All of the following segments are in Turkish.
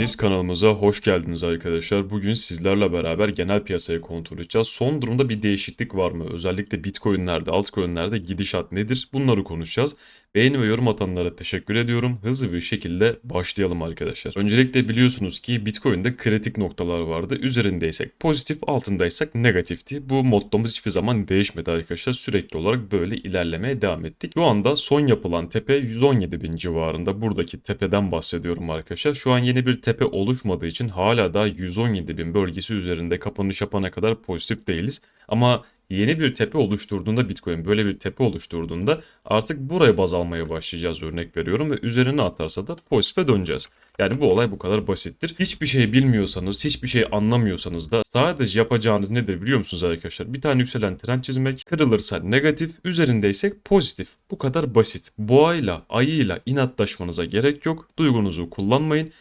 Hepiniz kanalımıza hoş geldiniz arkadaşlar. Bugün sizlerle beraber genel piyasayı kontrol edeceğiz. Son durumda bir değişiklik var mı? Özellikle bitcoinlerde, altcoinlerde gidişat nedir? Bunları konuşacağız. Beğeni ve yorum atanlara teşekkür ediyorum. Hızlı bir şekilde başlayalım arkadaşlar. Öncelikle biliyorsunuz ki Bitcoin'de kritik noktalar vardı. Üzerindeysek pozitif, altındaysak negatifti. Bu mottomuz hiçbir zaman değişmedi arkadaşlar. Sürekli olarak böyle ilerlemeye devam ettik. Şu anda son yapılan tepe 117 bin civarında. Buradaki tepeden bahsediyorum arkadaşlar. Şu an yeni bir tepe oluşmadığı için hala da 117 bin bölgesi üzerinde kapanış yapana kadar pozitif değiliz. Ama yeni bir tepe oluşturduğunda Bitcoin böyle bir tepe oluşturduğunda artık buraya baz almaya başlayacağız örnek veriyorum ve üzerine atarsa da pozitife döneceğiz. Yani bu olay bu kadar basittir. Hiçbir şey bilmiyorsanız, hiçbir şey anlamıyorsanız da sadece yapacağınız nedir biliyor musunuz arkadaşlar? Bir tane yükselen trend çizmek, kırılırsa negatif, üzerindeysek pozitif. Bu kadar basit. Boğayla, ayıyla inatlaşmanıza gerek yok. Duygunuzu kullanmayın.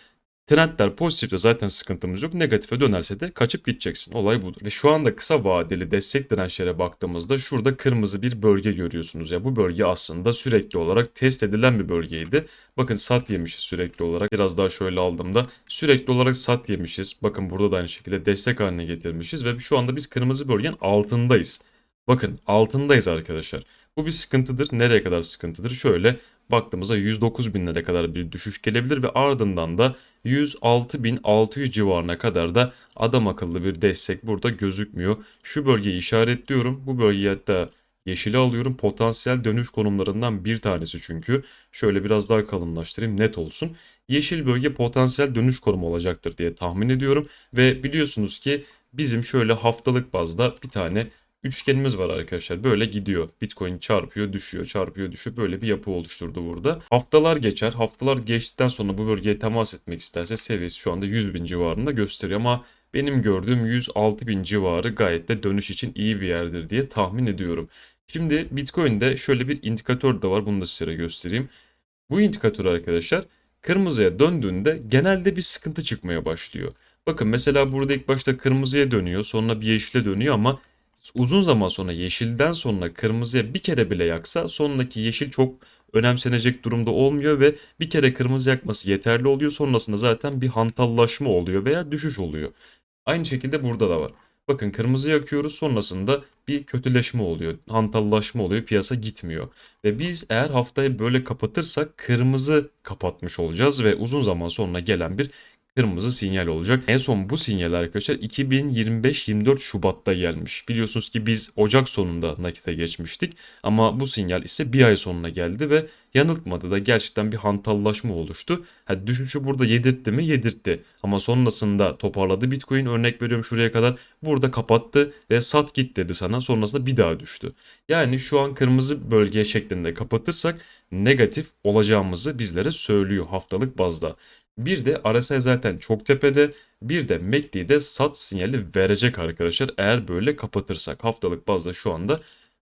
Trendler pozitifte zaten sıkıntımız yok. Negatife dönerse de kaçıp gideceksin. Olay budur. Ve şu anda kısa vadeli destek dirençlere baktığımızda şurada kırmızı bir bölge görüyorsunuz. Ya bu bölge aslında sürekli olarak test edilen bir bölgeydi. Bakın sat yemişiz sürekli olarak. Biraz daha şöyle aldığımda sürekli olarak sat yemişiz. Bakın burada da aynı şekilde destek haline getirmişiz ve şu anda biz kırmızı bölgenin altındayız. Bakın altındayız arkadaşlar. Bu bir sıkıntıdır. Nereye kadar sıkıntıdır? Şöyle baktığımızda 109 binlere kadar bir düşüş gelebilir ve ardından da 106.600 civarına kadar da adam akıllı bir destek burada gözükmüyor. Şu bölgeyi işaretliyorum. Bu bölgeyi hatta yeşile alıyorum. Potansiyel dönüş konumlarından bir tanesi çünkü. Şöyle biraz daha kalınlaştırayım net olsun. Yeşil bölge potansiyel dönüş konumu olacaktır diye tahmin ediyorum. Ve biliyorsunuz ki bizim şöyle haftalık bazda bir tane üçgenimiz var arkadaşlar. Böyle gidiyor. Bitcoin çarpıyor, düşüyor, çarpıyor, düşüyor. Böyle bir yapı oluşturdu burada. Haftalar geçer. Haftalar geçtikten sonra bu bölgeye temas etmek isterse seviyesi şu anda 100 bin civarında gösteriyor ama benim gördüğüm 106 bin civarı gayet de dönüş için iyi bir yerdir diye tahmin ediyorum. Şimdi Bitcoin'de şöyle bir indikatör de var. Bunu da size göstereyim. Bu indikatör arkadaşlar kırmızıya döndüğünde genelde bir sıkıntı çıkmaya başlıyor. Bakın mesela burada ilk başta kırmızıya dönüyor sonra bir yeşile dönüyor ama uzun zaman sonra yeşilden sonra kırmızıya bir kere bile yaksa sonraki yeşil çok önemsenecek durumda olmuyor ve bir kere kırmızı yakması yeterli oluyor. Sonrasında zaten bir hantallaşma oluyor veya düşüş oluyor. Aynı şekilde burada da var. Bakın kırmızı yakıyoruz sonrasında bir kötüleşme oluyor, hantallaşma oluyor, piyasa gitmiyor. Ve biz eğer haftayı böyle kapatırsak kırmızı kapatmış olacağız ve uzun zaman sonra gelen bir kırmızı sinyal olacak. En son bu sinyal arkadaşlar 2025-24 Şubat'ta gelmiş. Biliyorsunuz ki biz Ocak sonunda nakite geçmiştik ama bu sinyal ise bir ay sonuna geldi ve yanıltmadı da gerçekten bir hantallaşma oluştu. Ha, düşüşü burada yedirtti mi? Yedirtti. Ama sonrasında toparladı Bitcoin örnek veriyorum şuraya kadar. Burada kapattı ve sat git dedi sana. Sonrasında bir daha düştü. Yani şu an kırmızı bölge şeklinde kapatırsak negatif olacağımızı bizlere söylüyor haftalık bazda. Bir de RSI zaten çok tepede. Bir de MACD'de sat sinyali verecek arkadaşlar. Eğer böyle kapatırsak haftalık bazda şu anda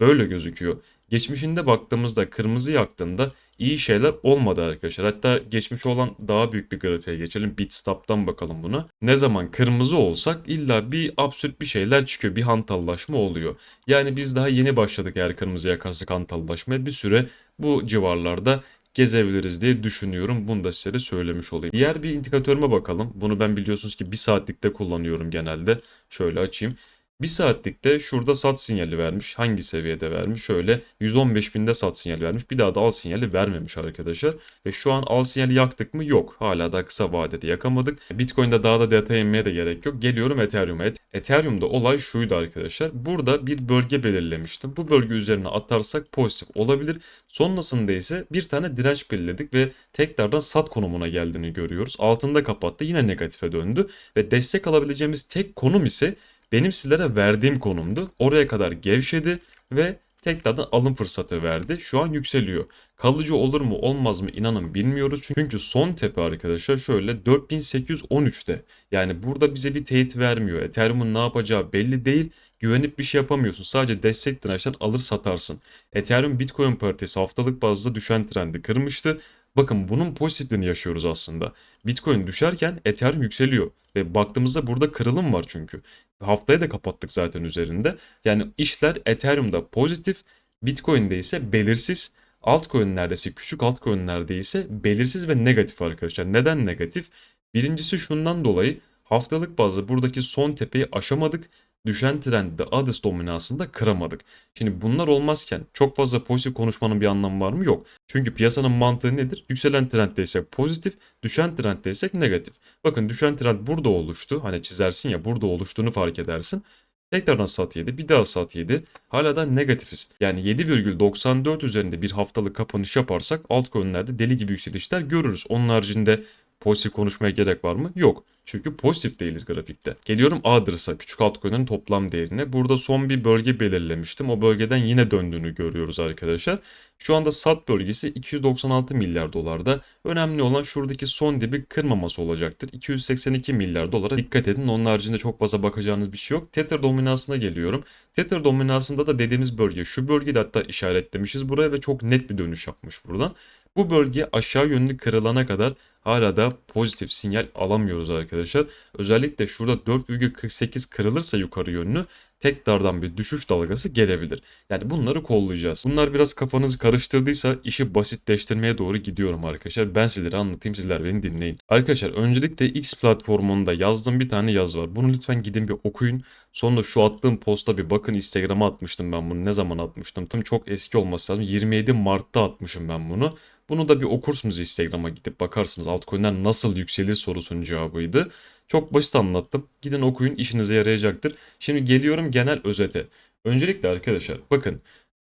böyle gözüküyor. Geçmişinde baktığımızda kırmızı yaktığında iyi şeyler olmadı arkadaşlar. Hatta geçmiş olan daha büyük bir grafiğe geçelim. Bitstop'tan bakalım buna. Ne zaman kırmızı olsak illa bir absürt bir şeyler çıkıyor. Bir hantallaşma oluyor. Yani biz daha yeni başladık eğer kırmızı yakarsak hantallaşmaya. Bir süre bu civarlarda gezebiliriz diye düşünüyorum. Bunu da size söylemiş olayım. Diğer bir indikatörüme bakalım. Bunu ben biliyorsunuz ki bir saatlikte kullanıyorum genelde. Şöyle açayım. Bir saatlikte şurada sat sinyali vermiş. Hangi seviyede vermiş? Şöyle 115 binde sat sinyali vermiş. Bir daha da al sinyali vermemiş arkadaşlar. Ve şu an al sinyali yaktık mı? Yok. Hala da kısa vadede yakamadık. Bitcoin'de daha da detay inmeye de gerek yok. Geliyorum Ethereum'a. Ethereum'da olay şuydu arkadaşlar. Burada bir bölge belirlemiştim. Bu bölge üzerine atarsak pozitif olabilir. Sonrasında ise bir tane direnç belirledik ve tekrardan sat konumuna geldiğini görüyoruz. Altında kapattı. Yine negatife döndü. Ve destek alabileceğimiz tek konum ise benim sizlere verdiğim konumdu. Oraya kadar gevşedi ve tekrardan alım fırsatı verdi. Şu an yükseliyor. Kalıcı olur mu olmaz mı inanın bilmiyoruz. Çünkü son tepe arkadaşlar şöyle 4813'te. Yani burada bize bir teyit vermiyor. Ethereum'un ne yapacağı belli değil. Güvenip bir şey yapamıyorsun. Sadece destek dirençten alır satarsın. Ethereum Bitcoin paritesi haftalık bazda düşen trendi kırmıştı. Bakın bunun pozitifini yaşıyoruz aslında. Bitcoin düşerken Ethereum yükseliyor. Ve baktığımızda burada kırılım var çünkü. Haftaya da kapattık zaten üzerinde. Yani işler Ethereum'da pozitif, Bitcoin'de ise belirsiz. Altcoin'lerde ise küçük altcoin'lerde ise belirsiz ve negatif arkadaşlar. Neden negatif? Birincisi şundan dolayı haftalık bazda buradaki son tepeyi aşamadık. Düşen trend de Ades dominansında kıramadık. Şimdi bunlar olmazken çok fazla pozitif konuşmanın bir anlamı var mı? Yok. Çünkü piyasanın mantığı nedir? Yükselen trenddeysek pozitif, düşen trenddeysek negatif. Bakın düşen trend burada oluştu. Hani çizersin ya burada oluştuğunu fark edersin. Tekrardan sat 7, bir daha sat 7. Hala da negatifiz. Yani 7,94 üzerinde bir haftalık kapanış yaparsak altcoin'lerde deli gibi yükselişler görürüz. Onun haricinde pozitif konuşmaya gerek var mı? Yok. Çünkü pozitif değiliz grafikte. Geliyorum Adres'a küçük altcoin'in toplam değerine. Burada son bir bölge belirlemiştim. O bölgeden yine döndüğünü görüyoruz arkadaşlar. Şu anda sat bölgesi 296 milyar dolarda. Önemli olan şuradaki son dibi kırmaması olacaktır. 282 milyar dolara dikkat edin. Onun haricinde çok fazla bakacağınız bir şey yok. Tether dominansına geliyorum. Tether dominansında da dediğimiz bölge şu bölgede hatta işaretlemişiz buraya ve çok net bir dönüş yapmış buradan. Bu bölge aşağı yönlü kırılana kadar hala da pozitif sinyal alamıyoruz arkadaşlar. Özellikle şurada 4,48 kırılırsa yukarı yönlü tekrardan bir düşüş dalgası gelebilir. Yani bunları kollayacağız. Bunlar biraz kafanızı karıştırdıysa işi basitleştirmeye doğru gidiyorum arkadaşlar. Ben sizlere anlatayım sizler beni dinleyin. Arkadaşlar öncelikle X platformunda yazdığım bir tane yaz var. Bunu lütfen gidin bir okuyun. Sonra şu attığım posta bir bakın Instagram'a atmıştım ben bunu. Ne zaman atmıştım? Tam çok eski olması lazım. 27 Mart'ta atmışım ben bunu. Bunu da bir okursunuz Instagram'a gidip bakarsınız altcoin'ler nasıl yükselir sorusunun cevabıydı. Çok basit anlattım. Gidin okuyun işinize yarayacaktır. Şimdi geliyorum genel özete. Öncelikle arkadaşlar bakın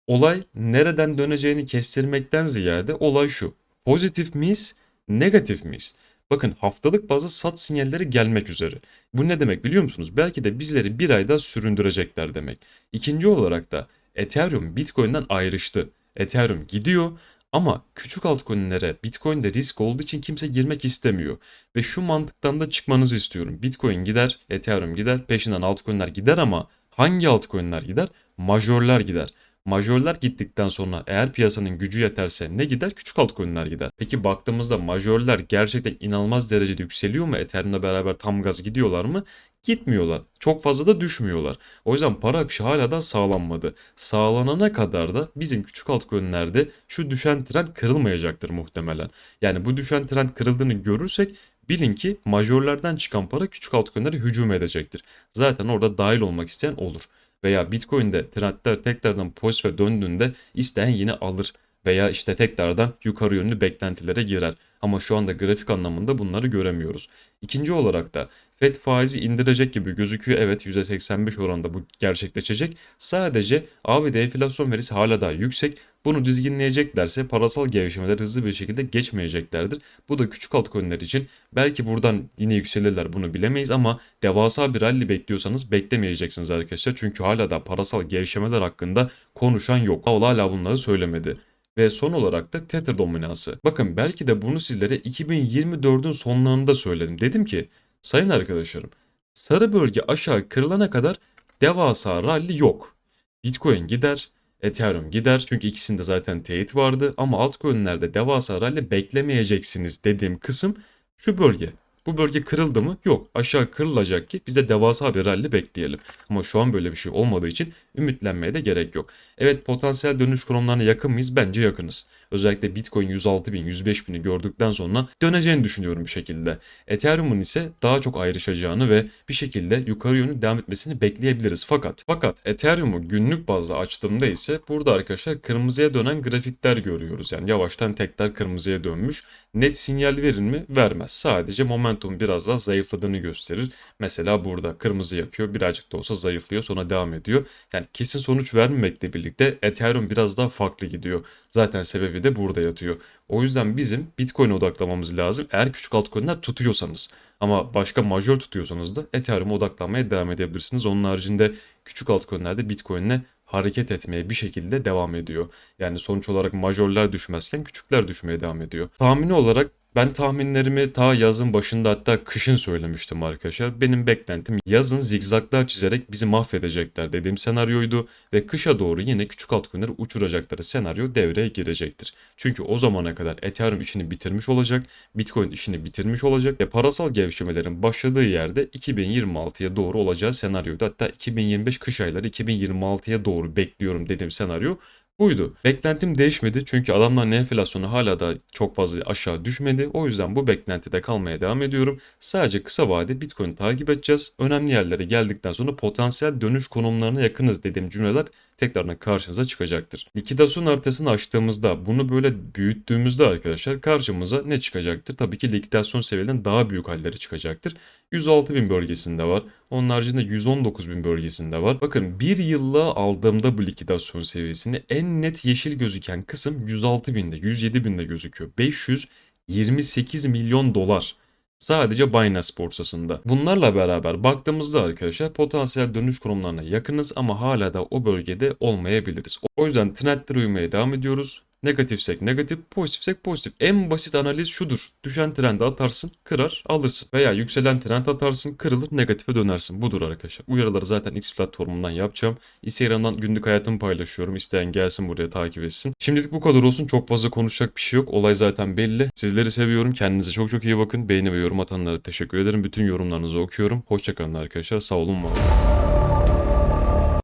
olay nereden döneceğini kestirmekten ziyade olay şu. Pozitif miyiz, negatif miyiz? Bakın haftalık bazı sat sinyalleri gelmek üzere. Bu ne demek biliyor musunuz? Belki de bizleri bir ayda süründürecekler demek. İkinci olarak da Ethereum Bitcoin'den ayrıştı. Ethereum gidiyor ama küçük altcoin'lere Bitcoin'de risk olduğu için kimse girmek istemiyor. Ve şu mantıktan da çıkmanızı istiyorum. Bitcoin gider, Ethereum gider, peşinden altcoin'ler gider ama hangi altcoin'ler gider? Majörler gider. Majörler gittikten sonra eğer piyasanın gücü yeterse ne gider? Küçük altcoin'ler gider. Peki baktığımızda majörler gerçekten inanılmaz derecede yükseliyor mu? Ethereum'la beraber tam gaz gidiyorlar mı? Gitmiyorlar. Çok fazla da düşmüyorlar. O yüzden para akışı hala da sağlanmadı. Sağlanana kadar da bizim küçük altcoin'lerde şu düşen trend kırılmayacaktır muhtemelen. Yani bu düşen trend kırıldığını görürsek bilin ki majörlerden çıkan para küçük altcoin'lere hücum edecektir. Zaten orada dahil olmak isteyen olur. Veya Bitcoin'de trendler tekrardan pozitife döndüğünde isteyen yine alır veya işte tekrardan yukarı yönlü beklentilere girer. Ama şu anda grafik anlamında bunları göremiyoruz. İkinci olarak da FED faizi indirecek gibi gözüküyor. Evet %85 oranda bu gerçekleşecek. Sadece ABD enflasyon verisi hala daha yüksek. Bunu dizginleyeceklerse parasal gevşemeler hızlı bir şekilde geçmeyeceklerdir. Bu da küçük altcoin'ler için belki buradan yine yükselirler bunu bilemeyiz ama devasa bir rally bekliyorsanız beklemeyeceksiniz arkadaşlar. Çünkü hala da parasal gevşemeler hakkında konuşan yok. Powell hala bunları söylemedi. Ve son olarak da Tether dominansı. Bakın belki de bunu sizlere 2024'ün sonlarında söyledim. Dedim ki sayın arkadaşlarım sarı bölge aşağı kırılana kadar devasa rally yok. Bitcoin gider, Ethereum gider çünkü ikisinde zaten teyit vardı ama altcoin'lerde devasa rally beklemeyeceksiniz dediğim kısım şu bölge. Bu bölge kırıldı mı? Yok. Aşağı kırılacak ki biz de devasa bir rally bekleyelim. Ama şu an böyle bir şey olmadığı için ümitlenmeye de gerek yok. Evet potansiyel dönüş konumlarına yakın mıyız? Bence yakınız. Özellikle Bitcoin 106 bin, 105 bini gördükten sonra döneceğini düşünüyorum bir şekilde. Ethereum'un ise daha çok ayrışacağını ve bir şekilde yukarı yönlü devam etmesini bekleyebiliriz. Fakat fakat Ethereum'u günlük bazda açtığımda ise burada arkadaşlar kırmızıya dönen grafikler görüyoruz. Yani yavaştan tekrar kırmızıya dönmüş. Net sinyal verir mi? Vermez. Sadece momentum biraz daha zayıfladığını gösterir. Mesela burada kırmızı yakıyor birazcık da olsa zayıflıyor sonra devam ediyor. Yani kesin sonuç vermemekle birlikte Ethereum biraz daha farklı gidiyor. Zaten sebebi de burada yatıyor. O yüzden bizim Bitcoin'e odaklamamız lazım. Eğer küçük altcoin'ler tutuyorsanız. Ama başka majör tutuyorsanız da Ethereum'a odaklanmaya devam edebilirsiniz. Onun haricinde küçük altcoin'lerde Bitcoin'le hareket etmeye bir şekilde devam ediyor. Yani sonuç olarak majörler düşmezken küçükler düşmeye devam ediyor. Tahmini olarak ben tahminlerimi ta yazın başında hatta kışın söylemiştim arkadaşlar. Benim beklentim yazın zigzaglar çizerek bizi mahvedecekler dediğim senaryoydu ve kışa doğru yine küçük altcoin'leri uçuracakları senaryo devreye girecektir. Çünkü o zamana kadar Ethereum işini bitirmiş olacak, Bitcoin işini bitirmiş olacak ve parasal gevşemelerin başladığı yerde 2026'ya doğru olacağı senaryoydu. Hatta 2025 kış ayları 2026'ya doğru bekliyorum dediğim senaryo buydu. Beklentim değişmedi çünkü adamların enflasyonu hala da çok fazla aşağı düşmedi. O yüzden bu beklentide kalmaya devam ediyorum. Sadece kısa vade Bitcoin'i takip edeceğiz. Önemli yerlere geldikten sonra potansiyel dönüş konumlarına yakınız dediğim cümleler tekrardan karşınıza çıkacaktır. Likidasyon haritasını açtığımızda bunu böyle büyüttüğümüzde arkadaşlar karşımıza ne çıkacaktır? Tabii ki likidasyon seviyelerinin daha büyük halleri çıkacaktır. 106 bin bölgesinde var. Onun haricinde 119 bin bölgesinde var. Bakın bir yıllığa aldığımda bu likidasyon seviyesini en net yeşil gözüken kısım 106 binde, 107 binde gözüküyor. 528 milyon dolar. Sadece Binance borsasında. Bunlarla beraber baktığımızda arkadaşlar potansiyel dönüş konumlarına yakınız ama hala da o bölgede olmayabiliriz. O yüzden trendlere uymaya devam ediyoruz. Negatifsek negatif, pozitifsek pozitif. En basit analiz şudur. Düşen trendi atarsın, kırar, alırsın. Veya yükselen trend atarsın, kırılır, negatife dönersin. Budur arkadaşlar. Uyarıları zaten X platformundan yapacağım. Instagram'dan günlük hayatımı paylaşıyorum. İsteyen gelsin buraya takip etsin. Şimdilik bu kadar olsun. Çok fazla konuşacak bir şey yok. Olay zaten belli. Sizleri seviyorum. Kendinize çok çok iyi bakın. Beğeni ve yorum atanlara teşekkür ederim. Bütün yorumlarınızı okuyorum. Hoşçakalın arkadaşlar. Sağ olun var olun.